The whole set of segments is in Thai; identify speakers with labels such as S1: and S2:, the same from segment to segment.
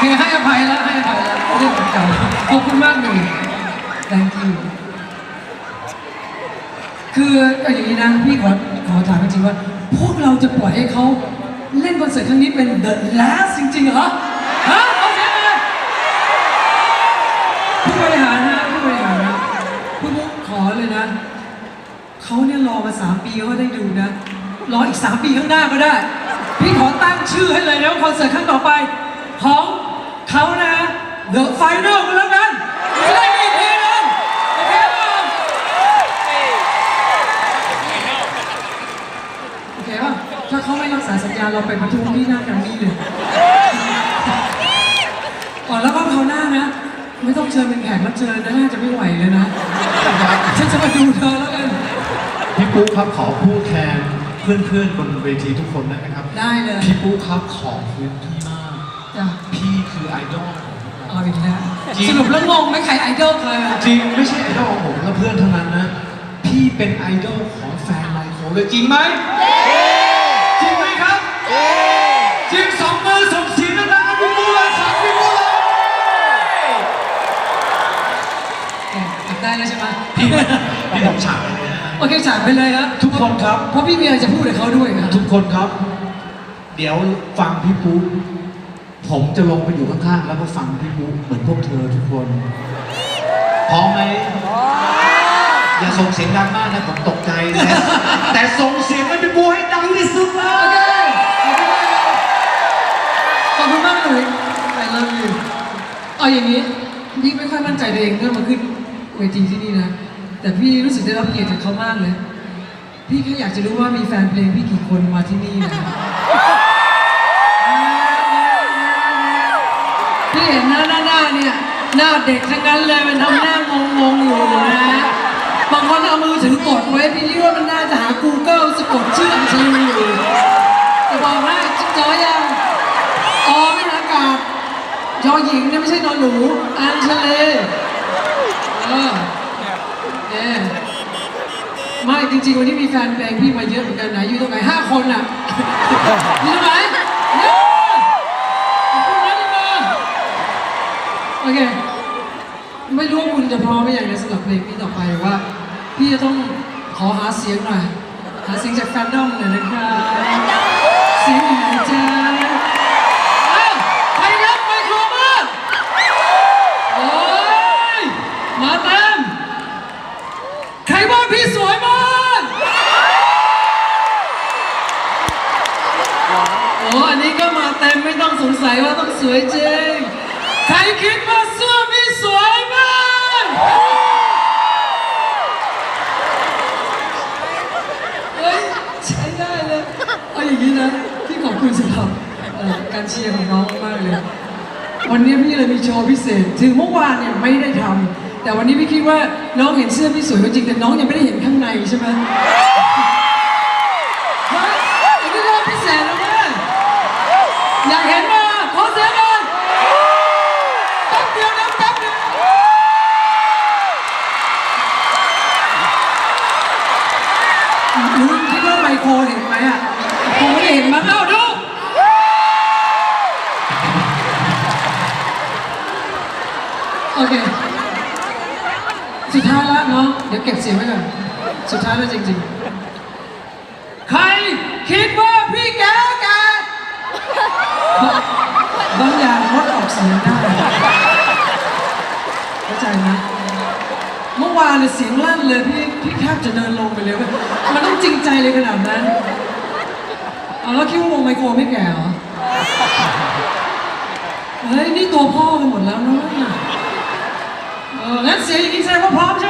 S1: เคให้อภัยแล้วให้อภัยแล้วเรื่องเก่าขอบคุณมากเลย thank you คือเอาอย่างนี้นะพี่ขอขอถามจริงๆว่า พวกเราจะปล่อยให้เขาเล่นคอนเสิร์ตครั้งนี้เป็น the last จริงๆเหรอฮะเอาเสียงเลยผู้บริหารนะผู้บริหารนะผู้มุกขอเลยนะเขาเนี่ยรอมาสามปีเขาก็ได้ดูนะรออีกสามปีข้างหน้าก็ได้ พี่ขอตั้งชื่อให้เลยนะว่าคอนเสิร์ตครั้งต่อไปของ เขานะ The Final กันแล้วกันจะได้มีอีกทีนึงโอเคป่ะโอเคป่ะถ้าเขาไม่รักษาสัญญาเราไปประท้วงที่หน้าแกรมมี่เลยอ๋อแล้วก็เขาวหน้านะ ไม่ต้องเชิญเป็นแขกรับเชิญนะน่าจะไม่ไหวเลยนะฉันจะมาดูเธอแล้วกัน
S2: พี่ปุ๊ครับขอพูดแทนเพื่อนๆบนเวทีทุกคนได้ไหมครับ
S1: ได้เลย
S2: พี่ปุ๊ครับขอบคุณพี่มาก
S1: จ้ะ
S2: พี่คือไอดอลของผม
S1: เอาอีกแล้ว
S2: จริง
S1: สรุปแล้วงงไหมใครไอดอลใครอะ
S2: จริงไม่ใช่ไอดอลของผมและเพื่อนเท่านั้นนะ พี่เป็นไอดอลของแฟนไมโครเลยจริงไหมจริงไหมครับ จริงสองมือส่งเสียงดังๆให้พี่ปุ๊เลยครับพี่ปุ๊เลย
S1: เอ๊ะอยากได้แล้วใช่ไหม
S2: พี่พี่ผมฉากไปเลยนะ
S1: โอเคจ่ายไปเลยครับ
S2: ทุกคนครับ
S1: เพราะพี่มีอะไรจะพูดกับเขาด้วยครับ
S2: ทุกคนครับ เดี๋ยวฟังพี่ปุ๊ ผมจะลงไปอยู่ข้างๆแล้วก็ฟังพี่ปุ๊เหมือนพวกเธอทุกคนพร้อมไหมอย่าส่งเสียงดังมากนะผมตกใจนะแต่ส่งเสียงให้พี่ปุ๊ให้ดังที่สุดเล
S1: โอยเคขอบคุณมากขอบคุณมากหนุ่ย I love you เอาอย่างนี้พี่ไม่ค่อยมั่นใจตัวเองเรื่องมาขึ้นเวทีที่นี่นะ แต่พี่รู้สึกได้รับเกียรติจากเขามากเลย พี่แค่อยากจะรู้ว่ามีแฟนเพลงพี่กี่คนมาที่นี่นะ หน้าเด็กทั้งนั้นเลยมันทำหน้างงงๆอยู่นะบางคนเอามือถือกดไว้พี่คิดว่ามันน่าจะหา Google สะกดชื่ออัญชลีอยู่จะบอกให้จิ๊กจอยยังออไม่อากาศยอหญิงเนี่ยไม่ใช่นอนหนูอัญชลีเออเนี่ยไม่จริงๆวันนี้มีแฟนเพลงพี่มาเยอะเหมือนกันนะอยู่ตรงไหนห้าคนอะอยู่ตรงไหน โอเค ไม่รู้ว่าคุณจะพร้อมไหมอย่างในสำหรับเพลงนี้ต่อไปว่า พี่จะต้องขอหาเสียงหน่อย หาเสียงจากแฟนดอมหน่อยนะครับเสียงอยู่ไหนจ๊ะอ้าวใครรับไมโครบ้างโอ้ยมาเต็มใครว่าพี่สวยบ้างโอ้อันนี้ก็มาเต็มไม่ต้องสงสัยว่าต้องสวยจริง ใครคิดว่าเสื้อพี่สวยบ้างเฮ้ยใช้ได้เลยเอาอย่างนี้นะพี่ขอบคุณสำหรับเอ่อการเชียร์ของน้องมากเลยวันนี้พี่เลยมีโชว์พิเศษถึงเมื่อวานเนี่ยไม่ได้ทำแต่วันนี้พี่คิดว่าน้องเห็นเสื้อพี่สวยก็จริงแต่น้องยังไม่ได้เห็นข้างในใช่ไหม โคเห็นไหมอะคงไม่เห็นมั้งเอ้าดูโอเค สุดท้ายแล้วเนาะเดี๋ยวเก็บเสียงไว้ก่อนสุดท้ายแล้วจริงๆ ใครคิดว่าพี่แกแกบางอย่างงดออกเสียงได้เข้าใจไหม วานเนี่ยเสียงลั่นเลยพี่พี่แทบจะเดินลงไปเลยว่ามันต้องจริงใจเลยขนาดนั้นเอาแล้วคิดว่าวงไมโครไม่แก่เหรอเฮ้ยนี่ตัวพ่อกันหมดแล้วเนาะเอองั้นเสียงอย่างนี้แสดงว่าพร้อมใช่ไหม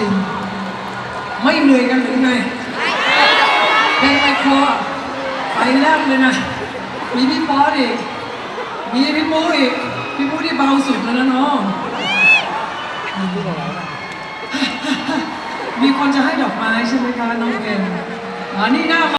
S1: ริง ๆ ไม่เหนื่อยกันหรือไงเพลงไมโครไปแลบเลยนะ มีพี่ป๊อดอีก มีพี่ปูอีก พี่ปูที่เบาสุดแล้วนะน้องมีคนจะให้ดอกไม้ใช่ไหมคะน้องเกมอ๋อนี่หน้า